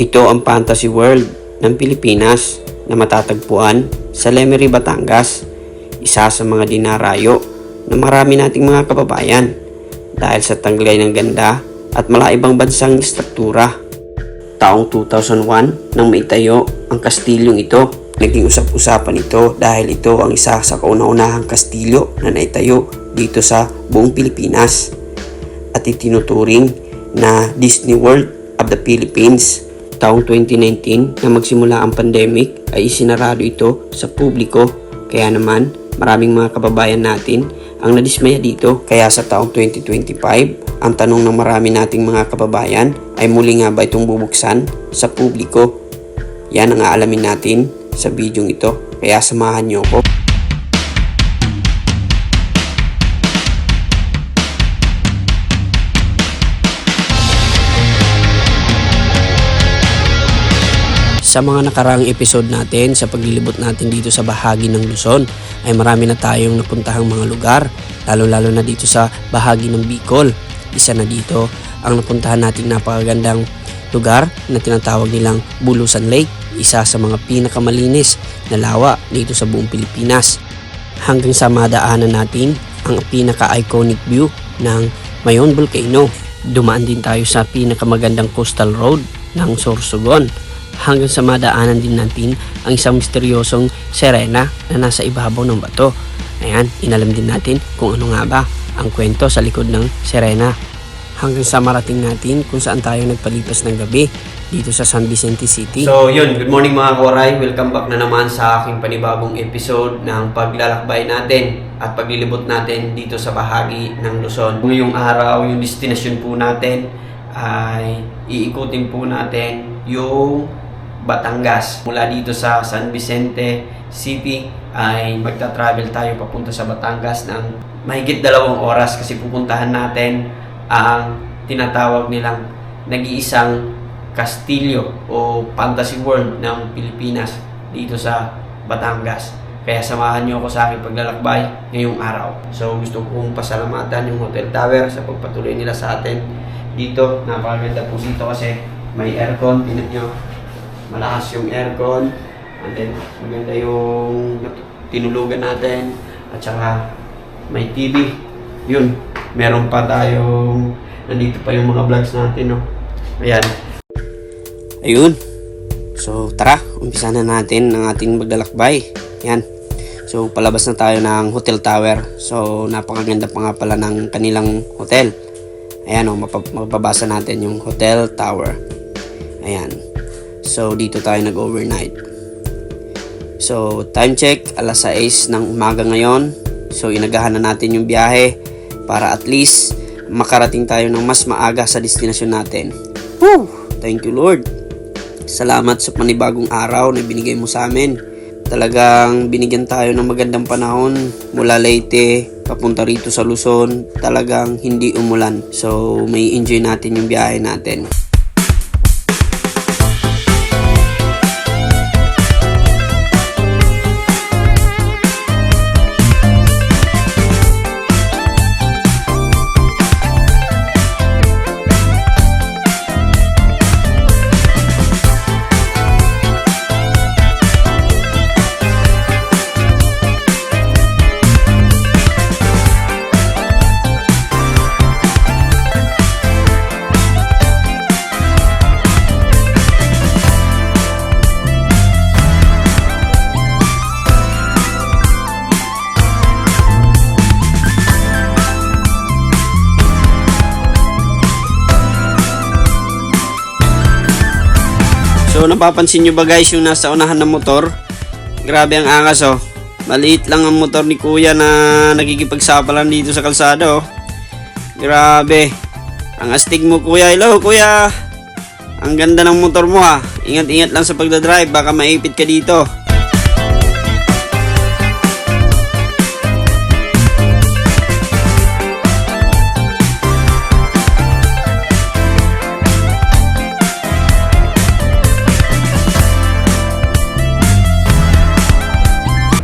Ito ang fantasy world ng Pilipinas na matatagpuan sa Lemery, Batangas. Isa sa mga dinarayo na marami nating mga kababayan dahil sa tanglay ng ganda at malaibang bansang struktura. Taong 2001 nang maitayo ang kastilyong ito. Naging usap-usapan ito dahil ito ang isa sa kauna-unahang kastilyo na naitayo dito sa buong Pilipinas at itinuturing na Disney World of the Philippines. Taong 2019 na magsimula ang pandemic ay isinarado ito sa publiko kaya naman maraming mga kababayan natin ang nadismaya dito. Kaya sa taong 2025, ang tanong ng marami nating mga kababayan ay muli nga ba itong bubuksan sa publiko? Yan ang aalamin natin sa bidyong ito. Kaya samahan niyo ko. Sa mga nakaraang episode natin sa paglilibot natin dito sa bahagi ng Luzon ay marami na tayong napuntahang mga lugar lalo-lalo na dito sa bahagi ng Bicol. Isa na dito ang napuntahan nating napakagandang lugar na tinatawag nilang Bulusan Lake, isa sa mga pinakamalinis na lawa dito sa buong Pilipinas. Hanggang sa madaanan natin ang pinaka-iconic view ng Mayon Volcano. Dumaan din tayo sa pinakamagandang coastal road ng Sorsogon hanggang sa madaanan din natin ang isang misteryosong serena na nasa ibabaw ng bato. Ayan, inalam din natin kung ano nga ba ang kwento sa likod ng serena. Hanggang sa marating natin kung saan tayo nagpalipas ng gabi dito sa San Vicente City. So yun, good morning mga koray. Welcome back na naman sa aking panibagong episode ng paglalakbay natin at paglilibot natin dito sa bahagi ng Luzon. Ngayong araw, yung destination po natin ay iikutin po natin yung Batangas. Mula dito sa San Vicente City ay magta-travel tayo papunta sa Batangas ng mahigit dalawang oras kasi pupuntahan natin ang tinatawag nilang nag-iisang kastilyo o fantasy world ng Pilipinas dito sa Batangas. Kaya samahan niyo ako sa aking paglalakbay ngayong araw. So gusto kong pasalamatan yung Hotel Tower sa pagpatuloy nila sa atin dito. Napakaganda po dito kasi may aircon. Tingnan nyo, malakas yung aircon. And then maganda yung tinulugan natin. At saka may TV. Yun, meron pa tayong nandito pa yung mga vlogs natin. No? Ayan. Ayun. So tara, umpisa na natin ang ating maglalakbay. Yan. So palabas na tayo ng Hotel Tower. So napakaganda pa nga pala ng kanilang hotel. Ayan o, mapab- mapabasa natin yung Hotel Tower. Ayan. So dito tayo nag-overnight. So time check, alas 6 ng umaga ngayon. So inagahan na natin yung biyahe para at least makarating tayo ng mas maaga sa destinasyon natin. Woo! Thank you Lord. Salamat sa panibagong araw na binigay mo sa amin. Talagang binigyan tayo ng magandang panahon mula Leyte papunta rito sa Luzon. Talagang hindi umulan. So may enjoy natin yung biyahe natin. So napapansin nyo ba guys yung nasa unahan ng motor? Grabe ang angas oh. Maliit lang ang motor ni kuya na nagkikipagsapalan dito sa kalsada oh. Grabe. Ang astig mo kuya. Hello kuya. Ang ganda ng motor mo ha. Ingat-ingat lang sa pagdadrive. Baka maipit ka dito.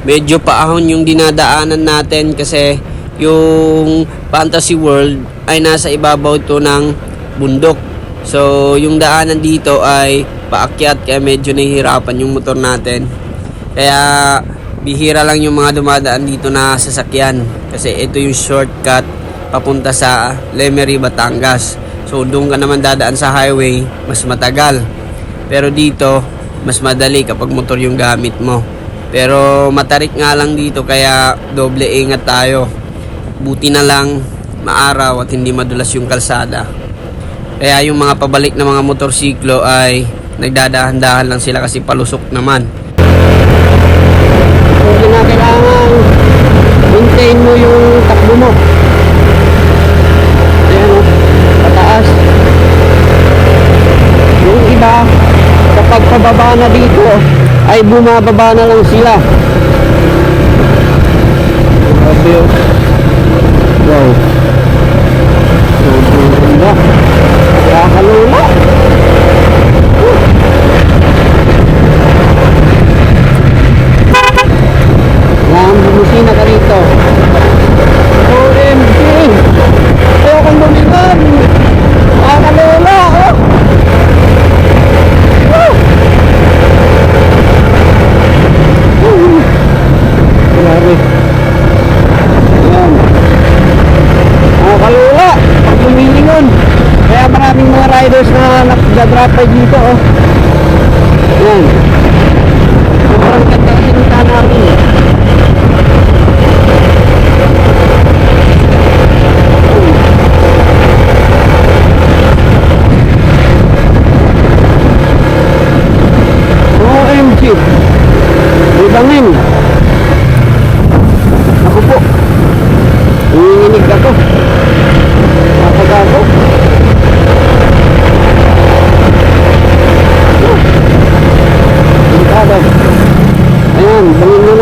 Medyo paahon yung dinadaanan natin kasi yung fantasy world ay nasa ibabaw ito ng bundok. So, yung daanan dito ay paakyat kaya medyo nahihirapan yung motor natin. Kaya bihira lang yung mga dumadaan dito na sasakyan kasi ito yung shortcut papunta sa Lemery, Batangas. So doon ka naman dadaan sa highway, mas matagal. Pero dito, mas madali kapag motor yung gamit mo. Pero matarik nga lang dito kaya doble ingat tayo. Buti na lang maaraw at hindi madulas yung kalsada. Kaya yung mga pabalik na mga motorsiklo ay nagdadahan-dahan lang sila kasi palusok naman. Hindi na kailangan maintain mo yung takbo mo. Ayan o, pataas. Yung iba, kapag na dito, ay bumababa na lang sila. Grabe yun. Wow. Sobrang ganda. Kaya kalula. Папа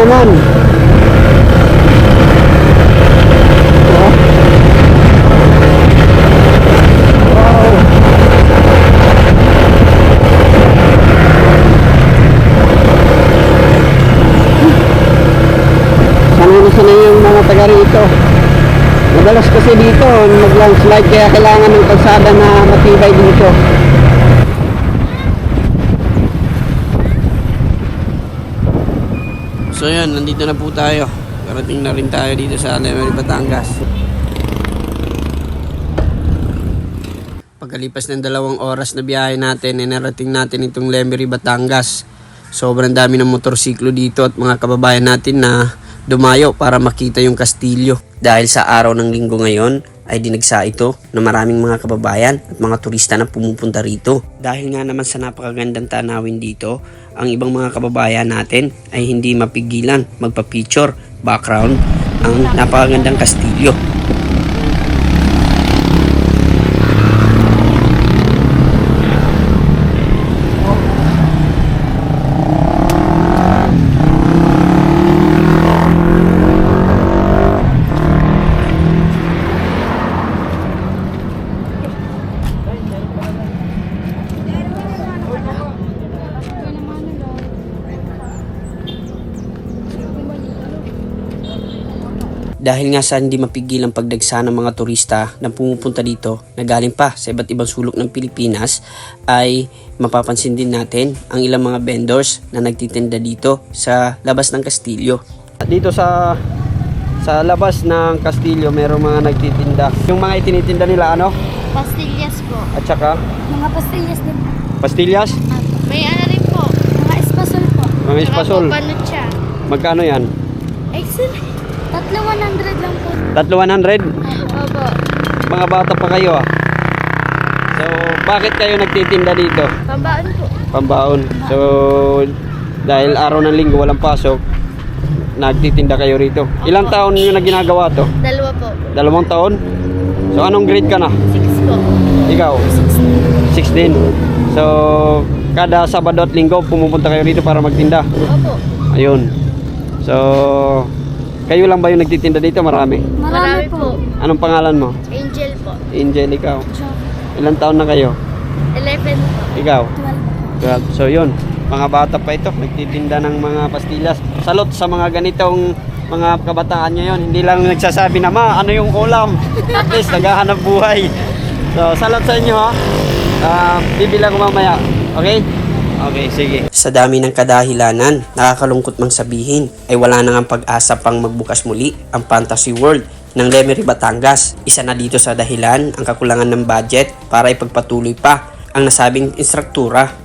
naman. Taga rito. Madalas kasi dito, mag-landslide kaya kailangan ng kalsada na matibay dito. So yun, nandito na po tayo. Karating na rin tayo dito sa Lemery, Batangas. Pagkalipas ng dalawang oras na biyahe natin, eh, narating natin itong Lemery, Batangas. Sobrang dami ng motorsiklo dito at mga kababayan natin na dumayo para makita yung kastilyo. Dahil sa araw ng linggo ngayon, ay dinagsa ito na maraming mga kababayan at mga turista na pumupunta rito. Dahil nga naman sa napakagandang tanawin dito, ang ibang mga kababayan natin ay hindi mapigilan magpa-picture background ang napakagandang kastilyo. Dahil nga sa hindi mapigil ang pagdagsa ng mga turista na pumupunta dito na galing pa sa iba't ibang sulok ng Pilipinas ay mapapansin din natin ang ilang mga vendors na nagtitinda dito sa labas ng Kastilyo. Dito sa sa labas ng Kastilyo merong mga nagtitinda. Yung mga itinitinda nila ano? Pastillas po. At saka Mga pastillas din po. pastillas? Ah, may ano rin po. Mga espasol po. Mga espasol. Mga. Magkano yan? Excellent. Tatlo 100 lang po. Tatlo 100? Opo. Mga bata pa kayo ah. So, bakit kayo nagtitinda dito? Pambaan po. Pambaon. So, dahil araw ng linggo walang pasok, nagtitinda kayo rito. Ilang taon nyo na ginagawa to? Dalawa po. Dalawang taon? So, anong grade ka na? Six po. Ikaw? 16. So, kada Sabado at Linggo pumupunta kayo rito para magtinda. Opo. Ayun. So, kayo lang ba yung nagtitinda dito? Marami. Marami po. Anong pangalan mo? Angel po. Angel, ikaw. Ilang taon na kayo? 11 po. Ikaw? 12. 12. So yun, mga bata pa ito, nagtitinda ng mga pastillas. Salot sa mga ganitong mga kabataan ngayon. Hindi lang nagsasabi na, ma, ano yung ulam? At least, naghahanap buhay. So, salot sa inyo ha. Ah, bibilang ko mamaya. Okay? Okay, sige. Sa dami ng kadahilanan, nakakalungkot mang sabihin, ay wala na nga pag-asa pang magbukas muli ang Fantasy World ng Lemery Batangas. Isa na dito sa dahilan ang kakulangan ng budget para ipagpatuloy pa ang nasabing instruktura.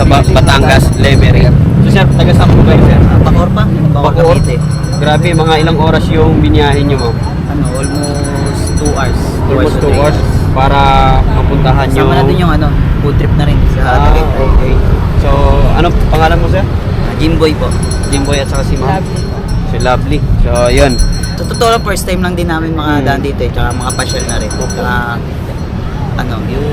Sa Ba- Batangas, Lemery. So sir, taga saan po kayo sir? Bacoor pa? Bacoor Bacoor? Cavite. Grabe, mga ilang oras yung binyahin nyo ma'am? Ano, almost 2 hours. Two Almost to 2 three hours para mapuntahan nyo. Sama natin yung ano, food trip na rin sa Ah, Tagaytay. okay. So, ano pangalan mo sir? Ah, Jimboy po. Jimboy at saka si ma'am? Si Lovely. So, yun. Sa totoo lang, first time lang din namin mga Hmm. daan dito eh. Tsaka mga pasyal na rin. Tsaka, ano, yung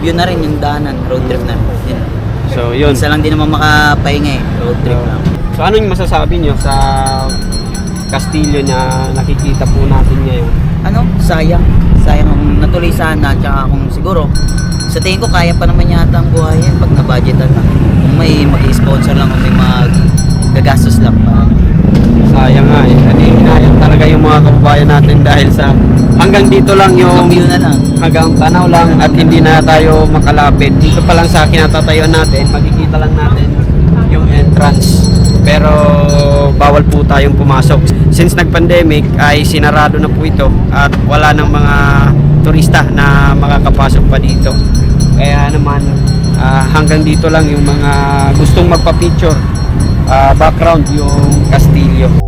yun na rin, yung daanan, road trip na rin. Yun. So, yun. Isa lang din naman makapahinga eh, road trip lang. So, ano yung masasabi nyo sa Castillo na nakikita po natin ngayon? Ano, sayang. Sayang kung natuloy sana, tsaka kung siguro, sa tingin ko kaya pa naman yata ang buhay yan pag na-budgetan lang. Kung may mag-sponsor lang, kung may mag gagastos lang pa. Sayang nga eh. Kasi hinayang talaga yung mga kababayan natin dahil sa hanggang dito lang yung view na lang. hanggang tanaw lang at hindi na tayo makalapit. Dito pa lang sa kinatatayuan natin, makikita lang natin yung entrance. Pero bawal po tayong pumasok. Since nag-pandemic ay sinarado na po ito at wala ng mga turista na makakapasok pa dito. Kaya naman ah, hanggang dito lang yung mga gustong magpa-picture ah, background yung Castillo.